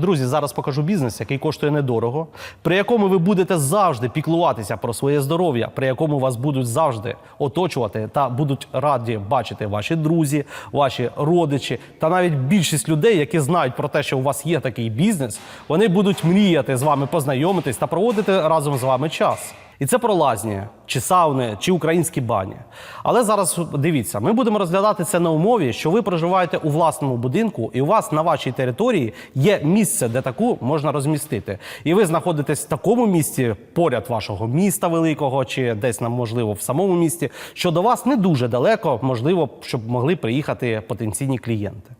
Друзі, зараз покажу бізнес, який коштує недорого, при якому ви будете завжди піклуватися про своє здоров'я, при якому вас будуть завжди оточувати та будуть раді бачити ваші друзі, ваші родичі та навіть більшість людей, які знають про те, що у вас є такий бізнес, вони будуть мріяти з вами познайомитись та проводити разом з вами час. І це про лазні, чи сауни, чи українські бані. Але зараз дивіться, ми будемо розглядати це на умові, що ви проживаєте у власному будинку, і у вас на вашій території є місце, де таку можна розмістити. І ви знаходитесь в такому місці поряд вашого міста великого, чи десь нам можливо в самому місті, що до вас не дуже далеко, можливо, щоб могли приїхати потенційні клієнти.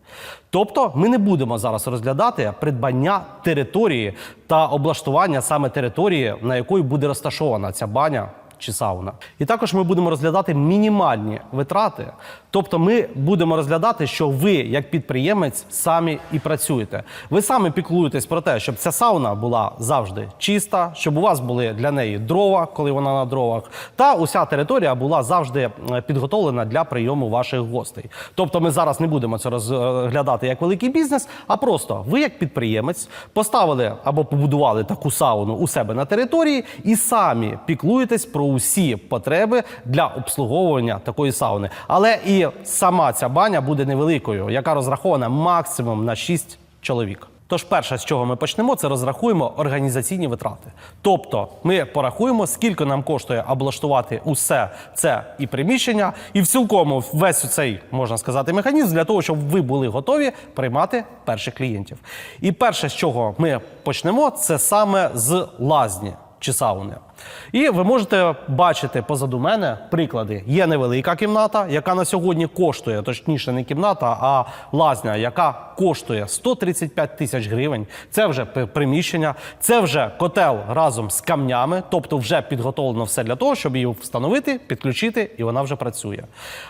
Тобто, ми не будемо зараз розглядати придбання території та облаштування саме території, на якої буде розташована ця баня чи сауна. І також ми будемо розглядати мінімальні витрати. Тобто, ми будемо розглядати, що ви, як підприємець, самі і працюєте. Ви самі піклуєтесь про те, щоб ця сауна була завжди чиста, щоб у вас були для неї дрова, коли вона на дровах, та уся територія була завжди е, підготовлена для прийому ваших гостей. Тобто, ми зараз не будемо це розглядати як великий бізнес, а просто ви, як підприємець, поставили або побудували таку сауну у себе на території і самі піклуєтесь про усі потреби для обслуговування такої сауни. Але і сама ця баня буде невеликою, яка розрахована максимум на 6 чоловік. Тож, перше, з чого ми почнемо, це розрахуємо організаційні витрати. Тобто, ми порахуємо, скільки нам коштує облаштувати усе це і приміщення, і в цілкому весь цей можна сказати механізм для того, щоб ви були готові приймати перших клієнтів. І перше, з чого ми почнемо, це саме з лазні чи сауни. І ви можете бачити позаду мене приклади. Є невелика кімната, яка на сьогодні коштує, точніше, не кімната, а лазня, яка коштує 135 тисяч гривень. Це вже приміщення, це вже котел разом з камнями, тобто вже підготовлено все для того, щоб її встановити, підключити, і вона вже працює.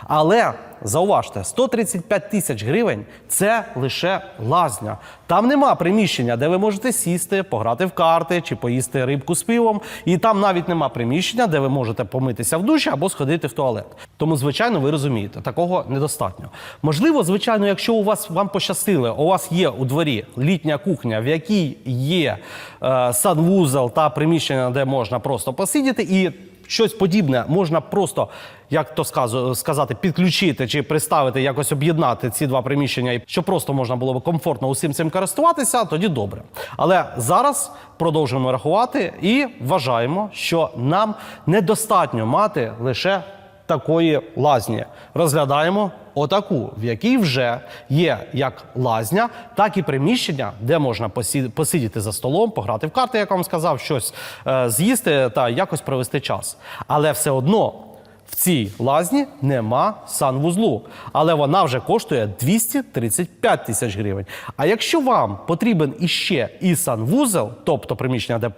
Але зауважте, 135 тисяч гривень це лише лазня. Там нема приміщення, де ви можете сісти, пограти в карти чи поїсти рибку з пивом. І там навіть нема приміщення, де ви можете помитися в душі або сходити в туалет. Тому, звичайно, ви розумієте, такого недостатньо. Можливо, звичайно, якщо у вас вам пощастило, у вас є у дворі літня кухня, в якій є е, санвузел та приміщення, де можна просто посидіти і. Щось подібне можна просто, як то сказати, підключити чи приставити, якось об'єднати ці два приміщення, і щоб просто можна було б комфортно усім цим користуватися, тоді добре. Але зараз продовжуємо рахувати і вважаємо, що нам недостатньо мати лише такої лазні. Розглядаємо отаку, в якій вже є як лазня, так і приміщення, де можна посидіти за столом, пограти в карти, як вам сказав, щось е, з'їсти та якось провести час. Але все одно. В цій лазні нема санвузлу, але вона вже коштує 235 тисяч гривень. А якщо вам потрібен іще і санвузел, тобто приміщення, де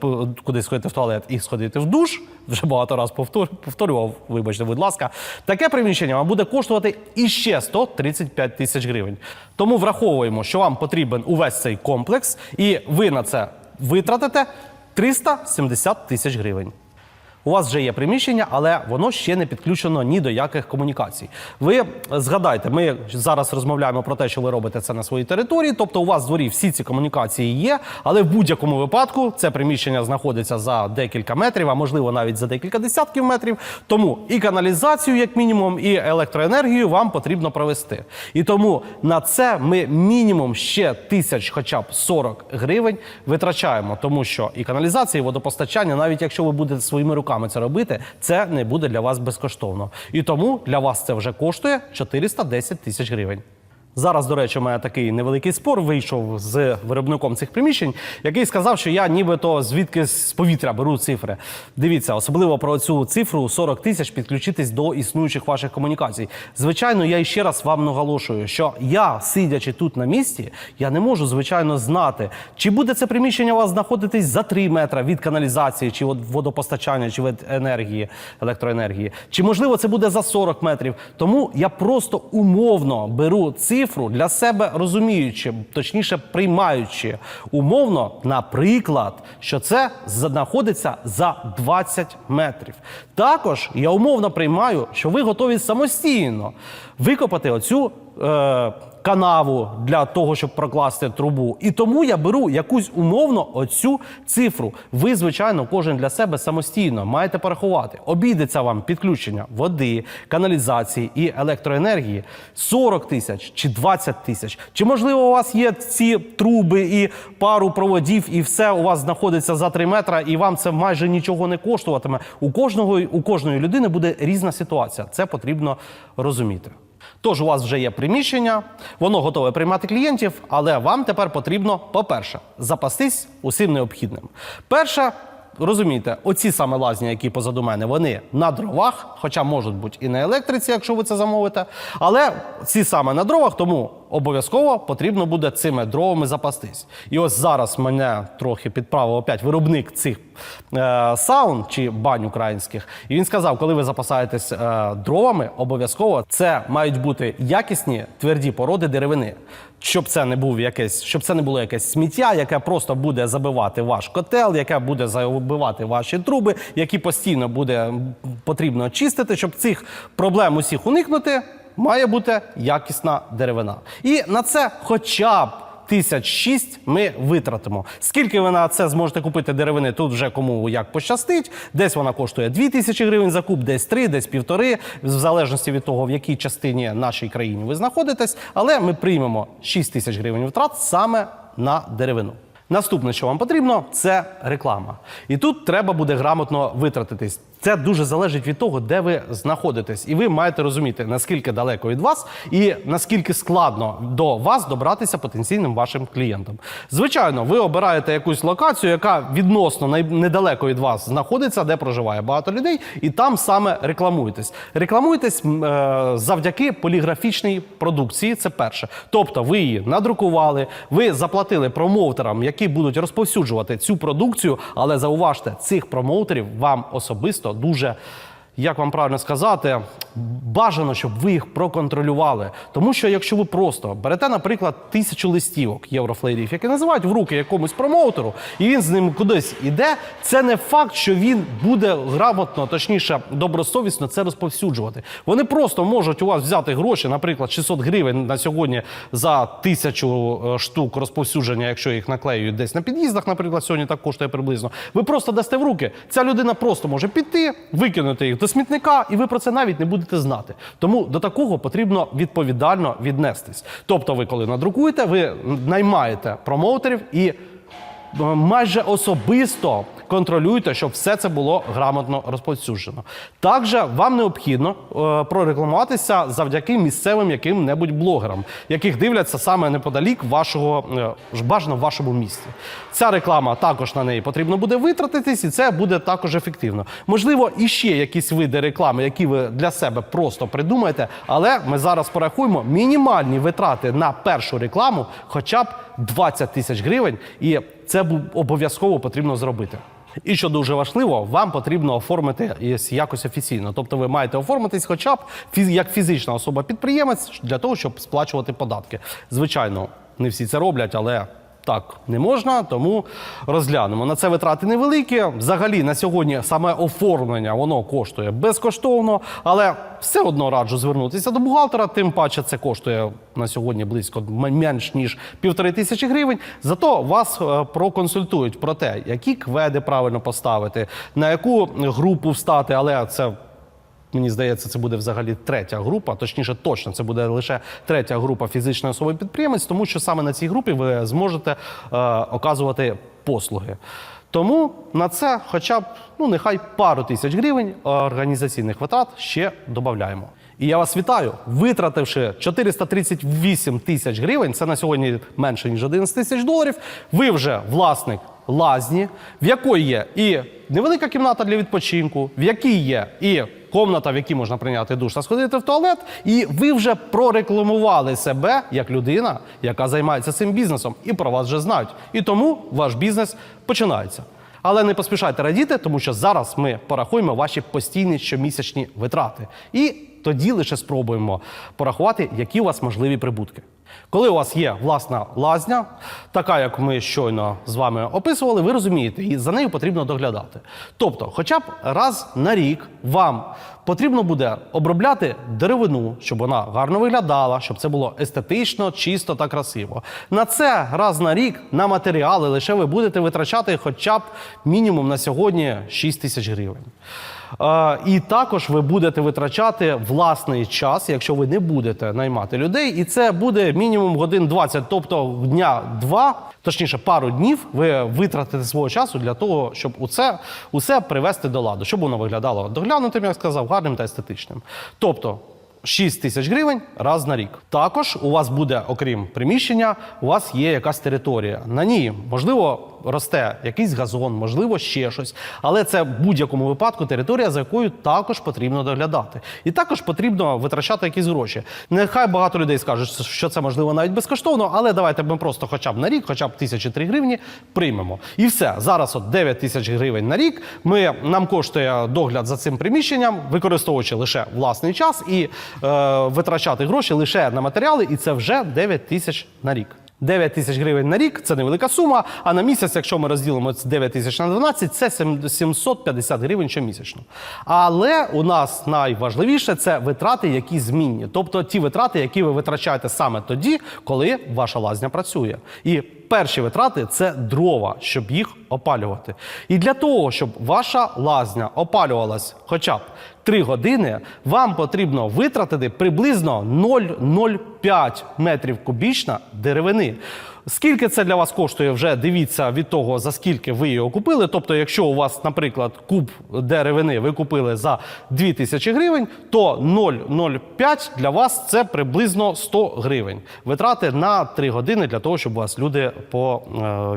куди сходити в туалет і сходити в душ, вже багато разів повтор- повторював, вибачте, будь ласка, таке приміщення вам буде коштувати іще 135 тисяч гривень. Тому враховуємо, що вам потрібен увесь цей комплекс, і ви на це витратите 370 тисяч гривень. У вас вже є приміщення, але воно ще не підключено ні до яких комунікацій. Ви згадайте, ми зараз розмовляємо про те, що ви робите це на своїй території, тобто у вас в дворі всі ці комунікації є, але в будь-якому випадку це приміщення знаходиться за декілька метрів, а можливо навіть за декілька десятків метрів. Тому і каналізацію, як мінімум, і електроенергію вам потрібно провести. І тому на це ми мінімум ще тисяч, хоча б 40 гривень витрачаємо, тому що і каналізація, і водопостачання, навіть якщо ви будете своїми руками це робити, це не буде для вас безкоштовно. І тому для вас це вже коштує 410 тисяч гривень. Зараз, до речі, у мене такий невеликий спор вийшов з виробником цих приміщень, який сказав, що я нібито звідки з повітря беру цифри. Дивіться, особливо про цю цифру 40 тисяч підключитись до існуючих ваших комунікацій. Звичайно, я іще раз вам наголошую, що я, сидячи тут на місці, я не можу, звичайно, знати, чи буде це приміщення у вас знаходитись за 3 метри від каналізації, чи від водопостачання, чи від енергії, електроенергії, чи можливо це буде за 40 метрів. Тому я просто умовно беру цифру для себе розуміючи, точніше приймаючи умовно, наприклад, що це знаходиться за 20 метрів. Також я умовно приймаю, що ви готові самостійно викопати оцю. Е- канаву для того, щоб прокласти трубу. І тому я беру якусь умовно оцю цифру. Ви, звичайно, кожен для себе самостійно маєте порахувати. Обійдеться вам підключення води, каналізації і електроенергії 40 тисяч чи 20 тисяч. Чи можливо у вас є ці труби і пару проводів, і все у вас знаходиться за 3 метра, і вам це майже нічого не коштуватиме. У кожного у кожної людини буде різна ситуація. Це потрібно розуміти. Тож у вас вже є приміщення, воно готове приймати клієнтів, але вам тепер потрібно, по-перше, запастись усім необхідним. Перше, розумієте, оці саме лазні, які позаду мене, вони на дровах, хоча можуть бути і на електриці, якщо ви це замовите. Але ці саме на дровах, тому обов'язково потрібно буде цими дровами запастись. І ось зараз мене трохи підправив опять виробник цих е, саун чи бань українських. І він сказав, коли ви запасаєтесь е, дровами, обов'язково це мають бути якісні тверді породи деревини. Щоб це не був якесь, щоб це не було якесь сміття, яке просто буде забивати ваш котел, яке буде забивати ваші труби, які постійно буде потрібно чистити, щоб цих проблем усіх уникнути, має бути якісна деревина. І на це хоча б тисяч шість ми витратимо. Скільки ви на це зможете купити деревини? Тут вже кому як пощастить. Десь вона коштує 2 тисячі гривень за куб, десь 3, десь півтори, в залежності від того, в якій частині нашій країні ви знаходитесь. Але ми приймемо 6 тисяч гривень витрат саме на деревину. Наступне, що вам потрібно, це реклама. І тут треба буде грамотно витратитись. Це дуже залежить від того, де ви знаходитесь, і ви маєте розуміти, наскільки далеко від вас і наскільки складно до вас добратися потенційним вашим клієнтам. Звичайно, ви обираєте якусь локацію, яка відносно недалеко від вас знаходиться, де проживає багато людей, і там саме рекламуєтесь. Рекламуєтесь е, завдяки поліграфічній продукції. Це перше. Тобто, ви її надрукували, ви заплатили промоутерам, які будуть розповсюджувати цю продукцію. Але зауважте, цих промоутерів вам особисто дуже. Як вам правильно сказати, бажано, щоб ви їх проконтролювали. Тому що якщо ви просто берете, наприклад, тисячу листівок єврофлеєрів, які називають в руки якомусь промоутеру, і він з ним кудись іде, це не факт, що він буде грамотно, точніше, добросовісно це розповсюджувати. Вони просто можуть у вас взяти гроші, наприклад, 600 гривень на сьогодні за тисячу е, штук розповсюдження, якщо їх наклеюють десь на під'їздах, наприклад, сьогодні так коштує приблизно. Ви просто дасте в руки. Ця людина просто може піти, викинути їх до смітника, і ви про це навіть не будете знати. Тому до такого потрібно відповідально віднестись. Тобто, ви коли надрукуєте, ви наймаєте промоутерів і майже особисто контролюйте, щоб все це було грамотно розповсюджено. Також вам необхідно е, прорекламуватися завдяки місцевим яким-небудь блогерам, яких дивляться саме неподалік вашого е, бажано в вашому місті. Ця реклама також на неї потрібно буде витратитись, і це буде також ефективно. Можливо, іще якісь види реклами, які ви для себе просто придумаєте, але ми зараз порахуємо мінімальні витрати на першу рекламу, хоча б 20 тисяч гривень, і це обов'язково потрібно зробити. І що дуже важливо, вам потрібно оформити якось офіційно. Тобто ви маєте оформитись хоча б як фізична особа-підприємець для того, щоб сплачувати податки. Звичайно, не всі це роблять, але так не можна, тому розглянемо. На це витрати невеликі. Взагалі на сьогодні саме оформлення воно коштує безкоштовно, але все одно раджу звернутися до бухгалтера. Тим паче це коштує на сьогодні близько менш ніж півтори тисячі гривень. Зато вас е, проконсультують про те, які кведи правильно поставити, на яку групу встати, але це. Мені здається, це буде взагалі третя група, точніше, точно це буде лише третя група фізичної особи підприємець, тому що саме на цій групі ви зможете е, оказувати послуги. Тому на це, хоча б ну нехай пару тисяч гривень організаційних витрат ще додаємо. І я вас вітаю, витративши 438 тисяч гривень, це на сьогодні менше ніж 11 тисяч доларів. Ви вже власник лазні, в якої є і невелика кімната для відпочинку, в якій є і комната, в якій можна прийняти душ та сходити в туалет, і ви вже прорекламували себе як людина, яка займається цим бізнесом, і про вас вже знають. І тому ваш бізнес починається. Але не поспішайте радіти, тому що зараз ми порахуємо ваші постійні щомісячні витрати. І тоді лише спробуємо порахувати, які у вас можливі прибутки. Коли у вас є власна лазня, така як ми щойно з вами описували, ви розумієте, і за нею потрібно доглядати. Тобто, хоча б раз на рік вам Потрібно буде обробляти деревину, щоб вона гарно виглядала, щоб це було естетично, чисто та красиво. На це раз на рік на матеріали лише ви будете витрачати хоча б мінімум на сьогодні 6 тисяч гривень. Е, І також ви будете витрачати власний час, якщо ви не будете наймати людей, і це буде мінімум годин 20, тобто дня два, точніше, пару днів ви витратите свого часу для того, щоб усе, усе привести до ладу, щоб воно виглядало доглянутим, як сказав, гарним та естетичним. Тобто 6 тисяч гривень раз на рік. Також у вас буде, окрім приміщення, у вас є якась територія. На ній можливо росте якийсь газон, можливо, ще щось. Але це в будь-якому випадку територія, за якою також потрібно доглядати. І також потрібно витрачати якісь гроші. Нехай багато людей скажуть, що це можливо навіть безкоштовно, але давайте ми просто хоча б на рік, хоча б тисячі три гривні приймемо. І все. Зараз от 9 тисяч гривень на рік. Ми, нам коштує догляд за цим приміщенням, використовуючи лише власний час і витрачати гроші лише на матеріали, і це вже 9 тисяч на рік. 9 тисяч гривень на рік це невелика сума. А на місяць, якщо ми розділимо 9 тисяч на 12, це 750 гривень щомісячно. Але у нас найважливіше це витрати, які змінні, тобто ті витрати, які ви витрачаєте саме тоді, коли ваша лазня працює. І перші витрати це дрова, щоб їх опалювати. І для того, щоб ваша лазня опалювалась хоча б 3 години, вам потрібно витратити приблизно 0,05 метрів кубічна деревини. Скільки це для вас коштує, вже дивіться від того, за скільки ви його купили. Тобто, якщо у вас, наприклад, куб деревини ви купили за 2000 гривень, то 0,05 для вас це приблизно 100 гривень. Витрати на 3 години для того, щоб у вас люди е,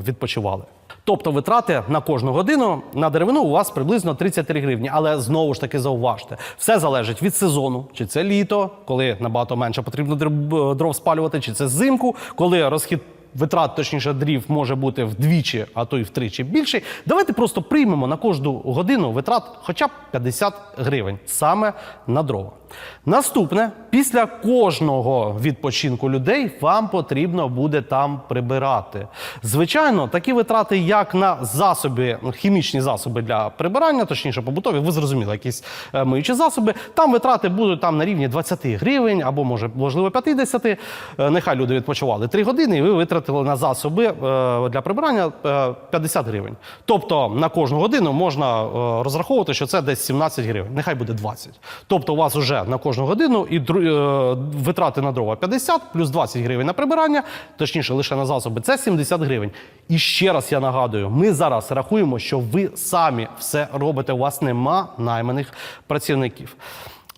відпочивали. Тобто витрати на кожну годину на деревину у вас приблизно 33 гривні. Але знову ж таки зауважте, все залежить від сезону, чи це літо, коли набагато менше потрібно дров- дров спалювати, чи це зимку, коли розхід. Витрат, точніше, дрів може бути вдвічі, а то й втричі більший. Давайте просто приймемо на кожну годину витрат хоча б 50 гривень саме на дрова. Наступне, після кожного відпочинку людей вам потрібно буде там прибирати. Звичайно, такі витрати, як на засоби, хімічні засоби для прибирання, точніше побутові, ви зрозуміли, якісь е, миючі засоби. Там витрати будуть там на рівні 20 гривень або може можливо 50. Е, Нехай люди відпочивали 3 години, і ви витратили на засоби е, для прибирання е, 50 гривень. Тобто на кожну годину можна розраховувати, що це десь 17 гривень. Нехай буде 20. Тобто у вас на кожну годину і е, витрати на дрова 50, плюс 20 гривень на прибирання, точніше лише на засоби, це 70 гривень. І ще раз я нагадую, ми зараз рахуємо, що ви самі все робите. У вас нема найманих працівників.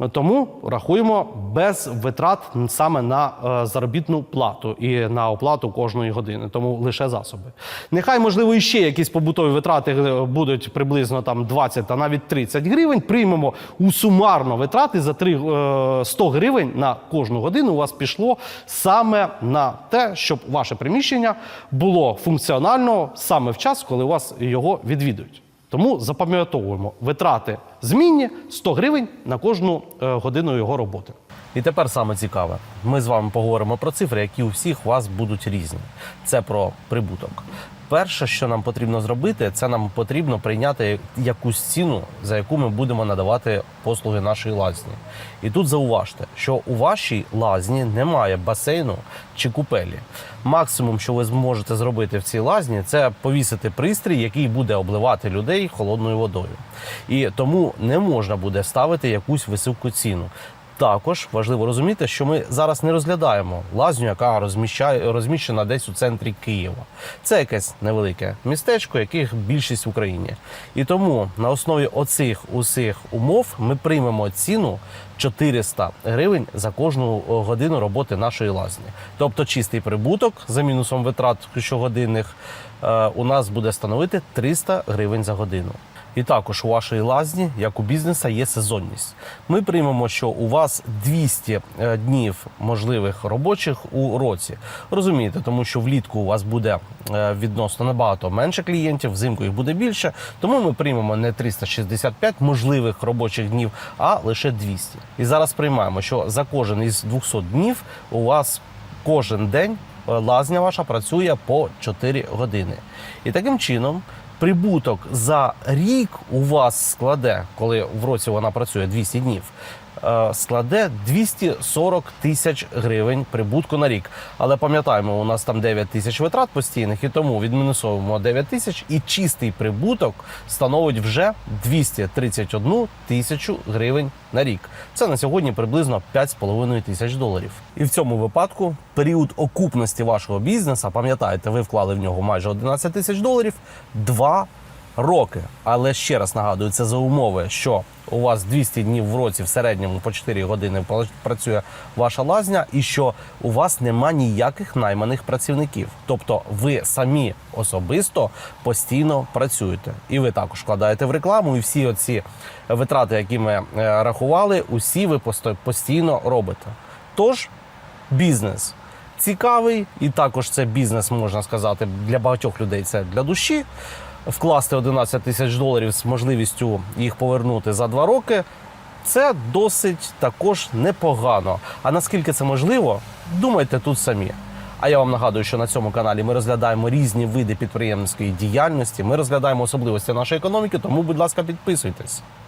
Тому рахуємо без витрат саме на е, заробітну плату і на оплату кожної години, тому лише засоби. Нехай, можливо, іще якісь побутові витрати е, будуть приблизно там 20 та навіть 30 гривень. Приймемо у сумарно витрати за 3, е, 100 гривень на кожну годину. У вас пішло саме на те, щоб ваше приміщення було функціонально саме в час, коли вас його відвідують. Тому запам'ятовуємо витрати змінні 100 гривень на кожну е, годину його роботи. І тепер саме цікаве. Ми з вами поговоримо про цифри, які у всіх вас будуть різні. Це про прибуток. Перше, що нам потрібно зробити, це нам потрібно прийняти якусь ціну, за яку ми будемо надавати послуги нашої лазні. І тут зауважте, що у вашій лазні немає басейну чи купелі. Максимум, що ви зможете зробити в цій лазні, це повісити пристрій, який буде обливати людей холодною водою. І тому не можна буде ставити якусь високу ціну. Також важливо розуміти, що ми зараз не розглядаємо лазню, яка розміщає розміщена десь у центрі Києва. Це якесь невелике містечко, яких більшість в Україні. І тому на основі оцих усіх умов ми приймемо ціну 400 гривень за кожну годину роботи нашої лазні. Тобто чистий прибуток за мінусом витрат щогодинних е, у нас буде становити 300 гривень за годину. І також у вашій лазні, як у бізнеса, є сезонність. Ми приймемо, що у вас 200 е, днів можливих робочих у році. Розумієте, тому що влітку у вас буде е, відносно набагато менше клієнтів, взимку їх буде більше. Тому ми приймемо не 365 можливих робочих днів, а лише 200. І зараз приймаємо, що за кожен із 200 днів у вас кожен день е, лазня ваша працює по 4 години. І таким чином прибуток за рік у вас складе, коли в році вона працює 200 днів, складе 240 тисяч гривень прибутку на рік. Але пам'ятаємо, у нас там 9 тисяч витрат постійних, і тому відмінусовуємо 9 тисяч, і чистий прибуток становить вже 231 тисячу гривень на рік. Це на сьогодні приблизно 5,5 тисяч доларів. І в цьому випадку період окупності вашого бізнесу, пам'ятаєте, ви вклали в нього майже 11 тисяч доларів, 2 роки. Але ще раз нагадую, це за умови, що у вас 200 днів в році в середньому по 4 години працює ваша лазня, і що у вас нема ніяких найманих працівників. Тобто ви самі особисто постійно працюєте. І ви також вкладаєте в рекламу, і всі оці витрати, які ми е, рахували, усі ви постійно робите. Тож бізнес цікавий, і також це бізнес, можна сказати, для багатьох людей це для душі. Вкласти 11 тисяч доларів з можливістю їх повернути за два роки. Це досить також непогано. А наскільки це можливо, думайте тут самі. А я вам нагадую, що на цьому каналі ми розглядаємо різні види підприємницької діяльності. Ми розглядаємо особливості нашої економіки, тому, будь ласка, підписуйтесь.